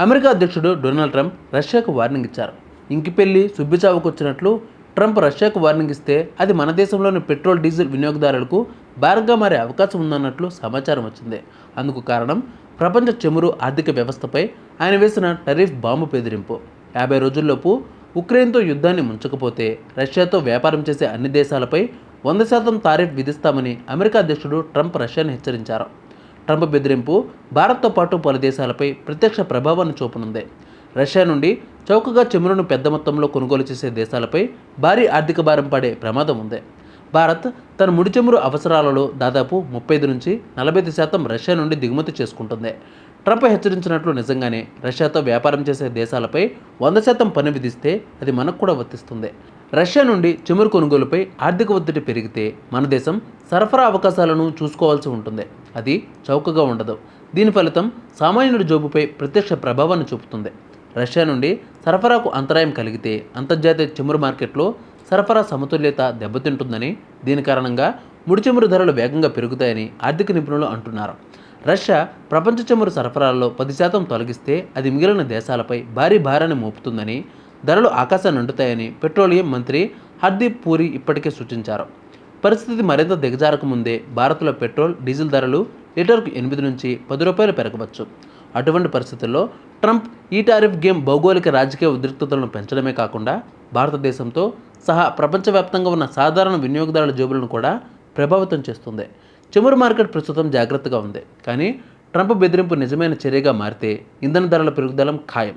America అధ్యక్షుడు Donald Trump రష్యాకు warning ఇచ్చారు. ఇంకిపెల్లి సుబ్బిచావుకు వచ్చినట్లు ట్రంప్ రష్యాకు వార్నింగ్ ఇస్తే అది మన దేశంలోని పెట్రోల్ డీజిల్ వినియోగదారులకు భారంగా మారే అవకాశం ఉందన్నట్లు సమాచారం వచ్చింది. అందుకు కారణం ప్రపంచ చమురు ఆర్థిక వ్యవస్థపై ఆయన వేసిన టరీఫ్ బాంబు బెదిరింపు. యాభై రోజుల్లోపు ఉక్రెయిన్తో యుద్ధాన్ని ముంచకపోతే రష్యాతో వ్యాపారం చేసే అన్ని దేశాలపై వంద శాతం తారీఫ్ విధిస్తామని అమెరికా అధ్యక్షుడు ట్రంప్ రష్యాను హెచ్చరించారు. ట్రంప్ బెదిరింపు భారత్తో పాటు పలు దేశాలపై ప్రత్యక్ష ప్రభావాన్ని చూపనుంది. రష్యా నుండి చౌకగా చమురును పెద్ద మొత్తంలో కొనుగోలు చేసే దేశాలపై భారీ ఆర్థిక భారం పడే ప్రమాదం ఉంది. భారత్ తన ముడి చమురు అవసరాలలో దాదాపు ముప్పై ఐదు నుంచి నలభై ఐదు శాతం రష్యా నుండి దిగుమతి చేసుకుంటుంది. ట్రంప్ హెచ్చరించినట్లు నిజంగానే రష్యాతో వ్యాపారం చేసే దేశాలపై వంద శాతం పన్ను విధిస్తే అది మనకు కూడా వర్తిస్తుంది. రష్యా నుండి చమురు కొనుగోలుపై ఆర్థిక ఒత్తిడి పెరిగితే మన దేశం సరఫరా అవకాశాలను చూసుకోవాల్సి ఉంటుంది. అది చౌకగా ఉండదు. దీని ఫలితం సామాన్యుడి జోబుపై ప్రత్యక్ష ప్రభావాన్ని చూపుతుంది. రష్యా నుండి సరఫరాకు అంతరాయం కలిగితే అంతర్జాతీయ చమురు మార్కెట్లో సరఫరా సమతుల్యత దెబ్బతింటుందని దీని కారణంగా ముడి చమురు ధరలు వేగంగా పెరుగుతాయని ఆర్థిక నిపుణులు అంటున్నారు. రష్యా ప్రపంచ చమురు సరఫరాల్లో పది శాతం తొలగిస్తే అది మిగిలిన దేశాలపై భారీ భారాన్ని మోపుతుందని ధరలు ఆకాశాన్ని అంటుతాయని పెట్రోలియం మంత్రి హర్దీప్ పూరి ఇప్పటికే సూచించారు. పరిస్థితి మరింత దిగజారక ముందే భారత్లో పెట్రోల్ డీజిల్ ధరలు లీటర్కు ఎనిమిది నుంచి పది రూపాయలు పెరగవచ్చు. అటువంటి పరిస్థితుల్లో ట్రంప్ ఈ టారిఫ్ గేమ్ భౌగోళిక రాజకీయ ఉద్రిక్తతలను పెంచడమే కాకుండా భారతదేశంతో సహా ప్రపంచవ్యాప్తంగా ఉన్న సాధారణ వినియోగదారుల జేబులను కూడా ప్రభావితం చేస్తుంది. చమురు మార్కెట్ ప్రస్తుతం జాగ్రత్తగా ఉంది. కానీ ట్రంప్ బెదిరింపు నిజమైన చర్యగా మారితే ఇంధన ధరల పెరుగుదల ఖాయం.